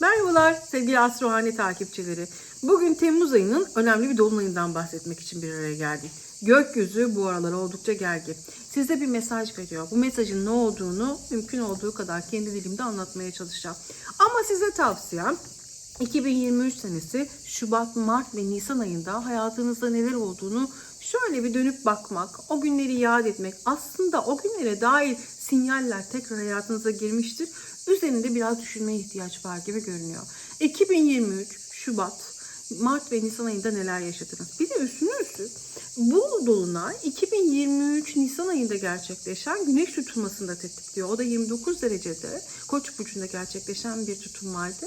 Merhabalar sevgili Astrohane takipçileri. Bugün Temmuz ayının önemli bir dolunayından bahsetmek için bir araya geldik. Gökyüzü bu aralar oldukça gergin. Size bir mesaj veriyor. Bu mesajın ne olduğunu mümkün olduğu kadar kendi dilimde anlatmaya çalışacağım. Ama size tavsiyem 2023 senesi Şubat, Mart ve Nisan ayında hayatınızda neler olduğunu şöyle bir dönüp bakmak, o günleri yad etmek, aslında o günlere dair sinyaller tekrar hayatınıza girmiştir. Üzerinde biraz düşünmeye ihtiyaç var gibi görünüyor. 2023 Şubat, Mart ve Nisan ayında neler yaşadınız? Bir de üstüne üstlük bu dolunay 2023 Nisan ayında gerçekleşen güneş tutulmasında tetikliyor. O da 29 derecede Koç burcunda gerçekleşen bir tutulmaydı.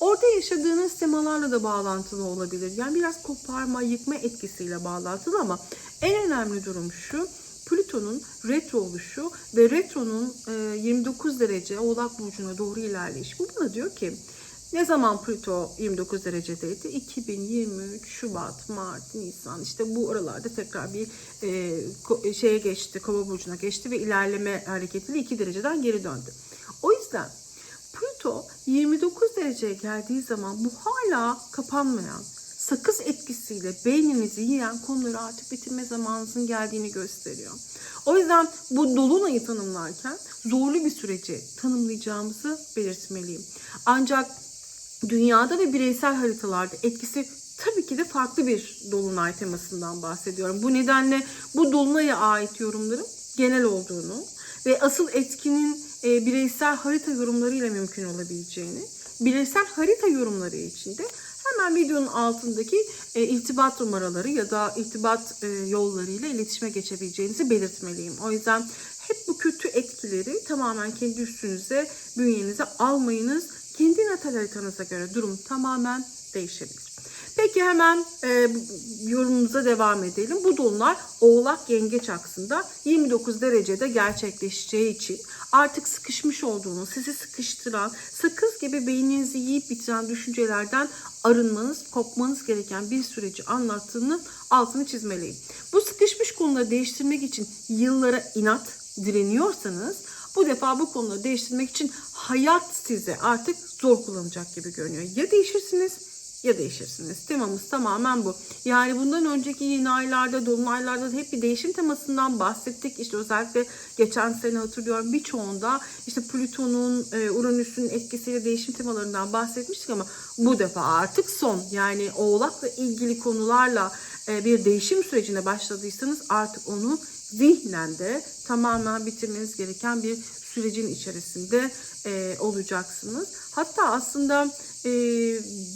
Orada yaşadığınız temalarla da bağlantılı olabilir. Yani biraz koparma, yıkma etkisiyle bağlantılı ama en önemli durum şu. Plüton'un retro oluşu ve retronun e, 29 derece Oğlak burcuna doğru ilerleyiş. Bu bana diyor ki ne zaman Plüto 29 derecedeydi? 2023 Şubat, Mart, Nisan işte bu aralarda tekrar bir e, şeye geçti, Kova burcuna geçti ve ilerleme hareketiyle 2 dereceden geri döndü. O yüzden Plüto 29 dereceye geldiği zaman bu hala kapanmayan, sakız etkisiyle beyninizi yiyen konuları artık bitirme zamanınızın geldiğini gösteriyor. O yüzden bu dolunayı tanımlarken zorlu bir süreci tanımlayacağımızı belirtmeliyim. Ancak dünyada ve bireysel haritalarda etkisi tabii ki de farklı bir dolunay temasından bahsediyorum. Bu nedenle bu dolunaya ait yorumların genel olduğunu ve asıl etkinin e, bireysel harita yorumlarıyla mümkün olabileceğini, bireysel harita yorumları için de hemen videonun altındaki e, irtibat numaraları ya da irtibat e, yollarıyla iletişime geçebileceğinizi belirtmeliyim. O yüzden hep bu kötü etkileri tamamen kendi üstünüze, bünyenize almayınız. Kendi natal haritanıza göre durum tamamen değişebilir. Peki hemen e, yorumumuza devam edelim. Bu dolunay Oğlak Yengeç aksında 29 derecede gerçekleşeceği için artık sıkışmış olduğunuz, sizi sıkıştıran, sakız gibi beyninizi yiyip bitiren düşüncelerden arınmanız, kopmanız gereken bir süreci anlattığını altını çizmeliyim. Bu sıkışmış konuları değiştirmek için yıllara inat direniyorsanız bu defa bu konuları değiştirmek için hayat size artık zor kullanacak gibi görünüyor. Ya değişirsiniz ya değişirsiniz. Temamız tamamen bu. Yani bundan önceki yeni aylarda, dolunaylarda da hep bir değişim temasından bahsettik. İşte özellikle geçen sene hatırlıyorum birçoğunda işte Plüton'un, e, Uranüs'ün etkisiyle değişim temalarından bahsetmiştik ama bu defa artık son. Yani oğlakla ilgili konularla e, bir değişim sürecine başladıysanız artık onu zihnen de tamamen bitirmeniz gereken bir sürecin içerisinde e, olacaksınız. Hatta aslında e,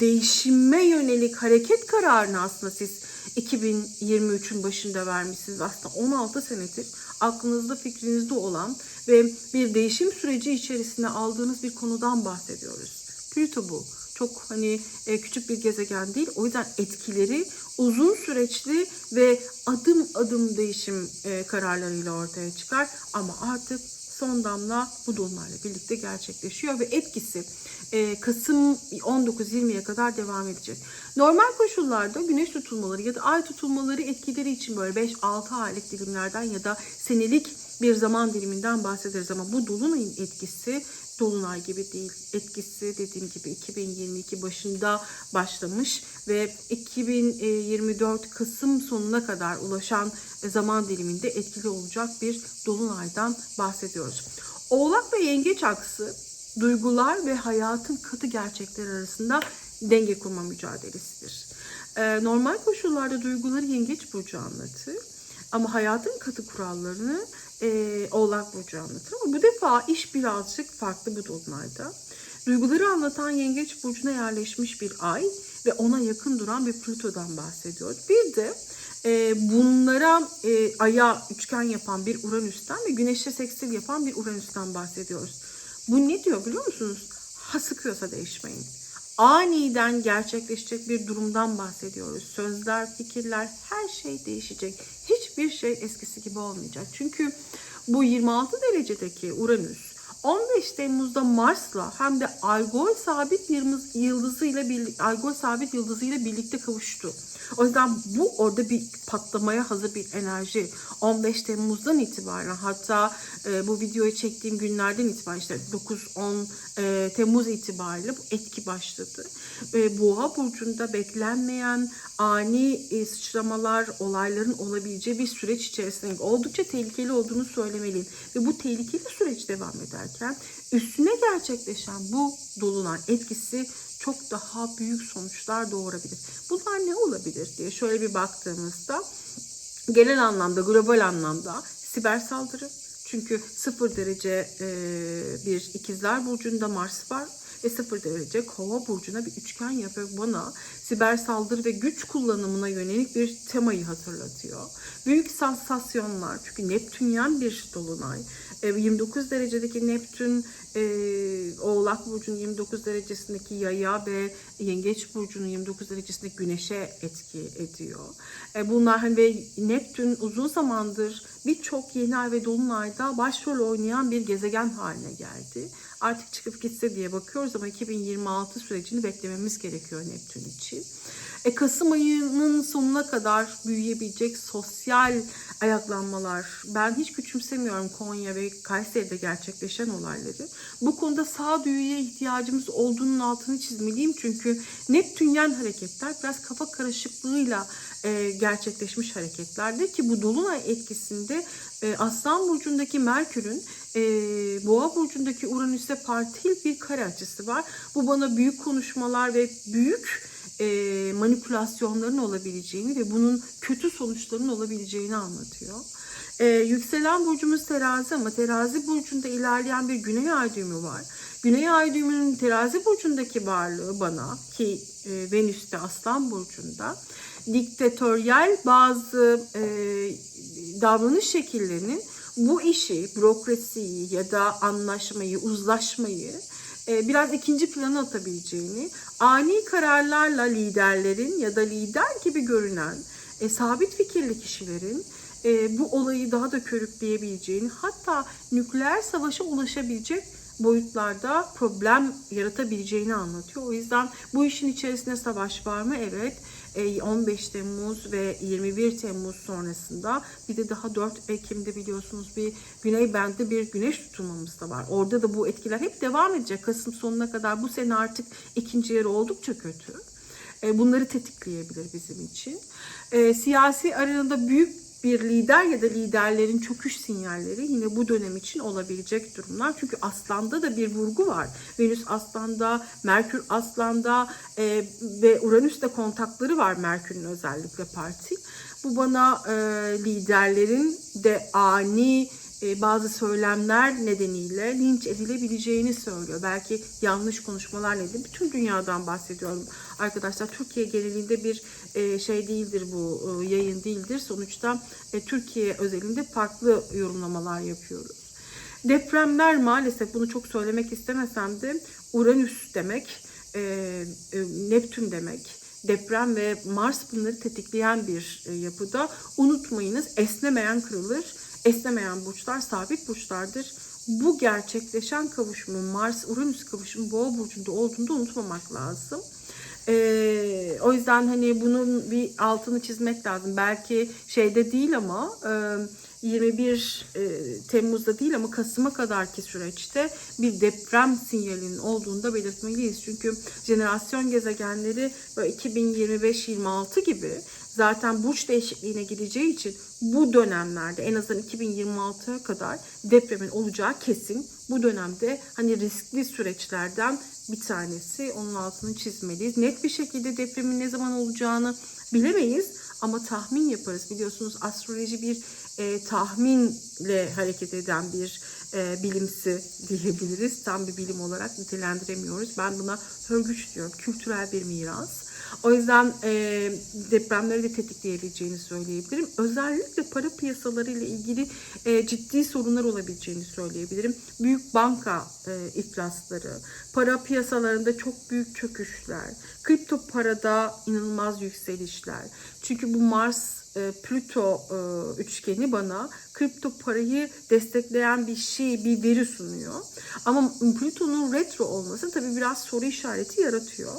değişime yönelik hareket kararını aslında siz 2023'ün başında vermişsiniz. Aslında 16 senedir aklınızda fikrinizde olan ve bir değişim süreci içerisine aldığınız bir konudan bahsediyoruz. Plüto bu. Çok hani e, küçük bir gezegen değil. O yüzden etkileri uzun süreçli ve adım adım değişim e, kararlarıyla ortaya çıkar. Ama artık son damla bu dolunayla birlikte gerçekleşiyor ve etkisi e, Kasım 19-20'ye kadar devam edecek. Normal koşullarda güneş tutulmaları ya da ay tutulmaları etkileri için böyle 5-6 aylık dilimlerden ya da senelik bir zaman diliminden bahsederiz ama bu dolunayın etkisi dolunay gibi değil. Etkisi dediğim gibi 2022 başında başlamış ve 2024 Kasım sonuna kadar ulaşan zaman diliminde etkili olacak bir dolunaydan bahsediyoruz. Oğlak ve yengeç aksı duygular ve hayatın katı gerçekler arasında denge kurma mücadelesidir. Ee, normal koşullarda duyguları yengeç burcu anlatır. Ama hayatın katı kurallarını e, Oğlak Burcu anlatır. Ama bu defa iş birazcık farklı bu dolunayda. Duyguları anlatan Yengeç Burcu'na yerleşmiş bir ay ve ona yakın duran bir Plüto'dan bahsediyor. Bir de e, bunlara e, aya üçgen yapan bir Uranüs'ten ve Güneş'e sekstil yapan bir Uranüs'ten bahsediyoruz. Bu ne diyor biliyor musunuz? Ha sıkıyorsa değişmeyin aniden gerçekleşecek bir durumdan bahsediyoruz. Sözler, fikirler, her şey değişecek. Hiçbir şey eskisi gibi olmayacak. Çünkü bu 26 derecedeki Uranüs 15 Temmuz'da Mars'la hem de Algol sabit yıldız- yıldızıyla birlikte Algol sabit yıldızıyla birlikte kavuştu. O yüzden bu orada bir patlamaya hazır bir enerji. 15 Temmuz'dan itibaren hatta e, bu videoyu çektiğim günlerden itibaren işte 9-10 e, Temmuz itibariyle bu etki başladı. E, Boğa burcunda beklenmeyen ani e, sıçramalar, olayların olabileceği bir süreç içerisinde oldukça tehlikeli olduğunu söylemeliyim. Ve bu tehlikeli süreç devam ederken üstüne gerçekleşen bu dolunay etkisi çok daha büyük sonuçlar doğurabilir. Bunlar ne olabilir diye şöyle bir baktığımızda genel anlamda, global anlamda siber saldırı. Çünkü sıfır derece bir ikizler burcunda Mars var ve sıfır derece kova burcuna bir üçgen yapıyor. Bana siber saldırı ve güç kullanımına yönelik bir temayı hatırlatıyor. Büyük sansasyonlar çünkü Neptünyen bir dolunay. E, 29 derecedeki Neptün e, Oğlak Burcu'nun 29 derecesindeki yaya ve Yengeç Burcu'nun 29 derecesindeki güneşe etki ediyor. E, bunlar hani ve Neptün uzun zamandır birçok yeni ay ve dolunayda başrol oynayan bir gezegen haline geldi. Artık çıkıp gitse diye bakıyoruz ama 2026 sürecini beklememiz gerekiyor Neptün için. E, Kasım ayının sonuna kadar büyüyebilecek sosyal ayaklanmalar. Ben hiç küçümsemiyorum Konya ve Kayseri'de gerçekleşen olayları. Bu konuda sağduyuya ihtiyacımız olduğunun altını çizmeliyim. Çünkü Neptünyen hareketler biraz kafa karışıklığıyla e, gerçekleşmiş hareketlerdir ki bu dolunay etkisinde e, Aslan burcundaki Merkür'ün e, Boğa burcundaki Uranüs'e partil bir kare açısı var. Bu bana büyük konuşmalar ve büyük e, manipülasyonların olabileceğini ve bunun kötü sonuçlarının olabileceğini anlatıyor. E, yükselen burcumuz terazi ama terazi burcunda ilerleyen bir güney ay düğümü var. Güney ay düğümünün terazi burcundaki varlığı bana ki e, Venüs de aslan burcunda diktatöryel bazı e, davranış şekillerinin bu işi, bürokrasiyi ya da anlaşmayı, uzlaşmayı e, biraz ikinci plana atabileceğini, ani kararlarla liderlerin ya da lider gibi görünen e, sabit fikirli kişilerin e, bu olayı daha da körükleyebileceğini, hatta nükleer savaşa ulaşabilecek boyutlarda problem yaratabileceğini anlatıyor. O yüzden bu işin içerisinde savaş var mı? Evet. E, 15 Temmuz ve 21 Temmuz sonrasında bir de daha 4 Ekim'de biliyorsunuz bir güney bende bir güneş tutulmamız da var. Orada da bu etkiler hep devam edecek. Kasım sonuna kadar bu sene artık ikinci yarı oldukça kötü. E, bunları tetikleyebilir bizim için. E, siyasi arenada büyük bir lider ya da liderlerin çöküş sinyalleri yine bu dönem için olabilecek durumlar. Çünkü aslanda da bir vurgu var. Venüs aslanda, Merkür aslanda e, ve Uranüs'te kontakları var Merkür'ün özellikle parti. Bu bana e, liderlerin de ani bazı söylemler nedeniyle linç edilebileceğini söylüyor. Belki yanlış konuşmalar nedeniyle bütün dünyadan bahsediyorum. Arkadaşlar Türkiye genelinde bir e, şey değildir bu e, yayın değildir. Sonuçta e, Türkiye özelinde farklı yorumlamalar yapıyoruz. Depremler maalesef bunu çok söylemek istemesem de Uranüs demek, e, e, Neptün demek, deprem ve Mars bunları tetikleyen bir e, yapıda. Unutmayınız esnemeyen kırılır. Esnemeyen burçlar sabit burçlardır. Bu gerçekleşen kavuşumun Mars-Uranüs kavuşumu Boğa burcunda olduğunu da unutmamak lazım. Ee, o yüzden hani bunun bir altını çizmek lazım. Belki şeyde değil ama e, 21 e, Temmuz'da değil ama Kasım'a kadarki süreçte bir deprem sinyalinin olduğunu da belirtmeliyiz. Çünkü jenerasyon gezegenleri böyle 2025-26 gibi zaten burç değişikliğine gideceği için bu dönemlerde en azından 2026'ya kadar depremin olacağı kesin. Bu dönemde hani riskli süreçlerden bir tanesi onun altını çizmeliyiz. Net bir şekilde depremin ne zaman olacağını bilemeyiz ama tahmin yaparız. Biliyorsunuz astroloji bir e, tahminle hareket eden bir e, bilimsi diyebiliriz. Tam bir bilim olarak nitelendiremiyoruz. Ben buna hörgüç diyorum. Kültürel bir miras. O yüzden e, depremleri de tetikleyebileceğini söyleyebilirim. Özellikle para piyasaları ile ilgili e, ciddi sorunlar olabileceğini söyleyebilirim. Büyük banka e, iflasları, para piyasalarında çok büyük çöküşler, kripto parada inanılmaz yükselişler. Çünkü bu Mars e, Plüto üçgeni bana kripto parayı destekleyen bir şey, bir veri sunuyor. Ama Plüton'un retro olması tabii biraz soru işareti yaratıyor.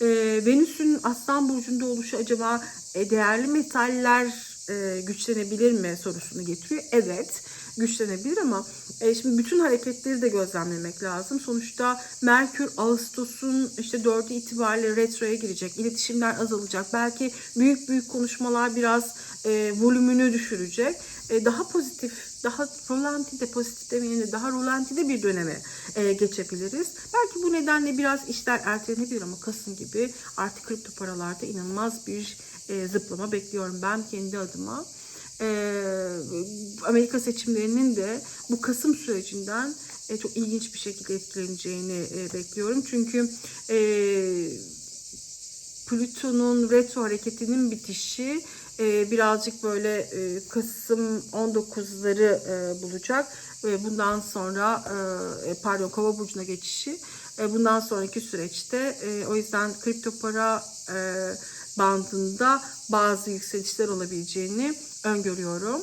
E, Venüs'ün Aslan Burcu'nda oluşu acaba e, değerli metaller e, güçlenebilir mi sorusunu getiriyor. Evet güçlenebilir ama e, şimdi bütün hareketleri de gözlemlemek lazım. Sonuçta Merkür Ağustos'un işte 4'ü itibariyle retroya girecek. İletişimler azalacak. Belki büyük büyük konuşmalar biraz e, volümünü düşürecek. E, daha pozitif, daha rolantide pozitif demeyelim de daha rolantide bir döneme e, geçebiliriz. Belki bu nedenle biraz işler ertelenebilir ama Kasım gibi artık kripto paralarda inanılmaz bir e, zıplama bekliyorum ben kendi adıma. Amerika seçimlerinin de bu Kasım sürecinden çok ilginç bir şekilde etkileneceğini bekliyorum. Çünkü Plüton'un retro hareketinin bitişi e, birazcık böyle e, Kasım 19'ları e, bulacak. bundan sonra e, pardon Kova burcuna geçişi e, bundan sonraki süreçte e, o yüzden kripto para e, bandında bazı yükselişler olabileceğini öngörüyorum.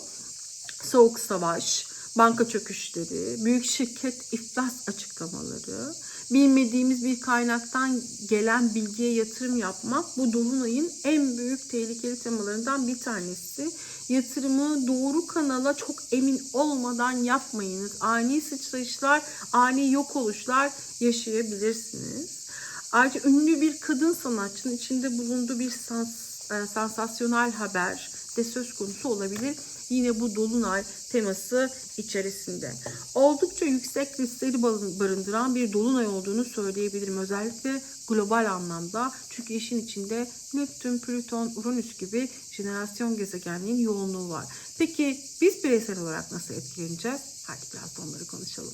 Soğuk savaş, banka çöküşleri, büyük şirket iflas açıklamaları, bilmediğimiz bir kaynaktan gelen bilgiye yatırım yapmak bu dolunayın en büyük tehlikeli temalarından bir tanesi. Yatırımı doğru kanala çok emin olmadan yapmayınız. Ani sıçrayışlar, ani yok oluşlar yaşayabilirsiniz. Ayrıca ünlü bir kadın sanatçının içinde bulunduğu bir sans, e, sansasyonel haber de söz konusu olabilir. Yine bu dolunay teması içerisinde. Oldukça yüksek riskleri barındıran bir dolunay olduğunu söyleyebilirim. Özellikle global anlamda. Çünkü işin içinde Neptün, Plüton, Uranüs gibi jenerasyon gezegenliğin yoğunluğu var. Peki biz bireysel olarak nasıl etkileneceğiz? Hadi biraz onları konuşalım.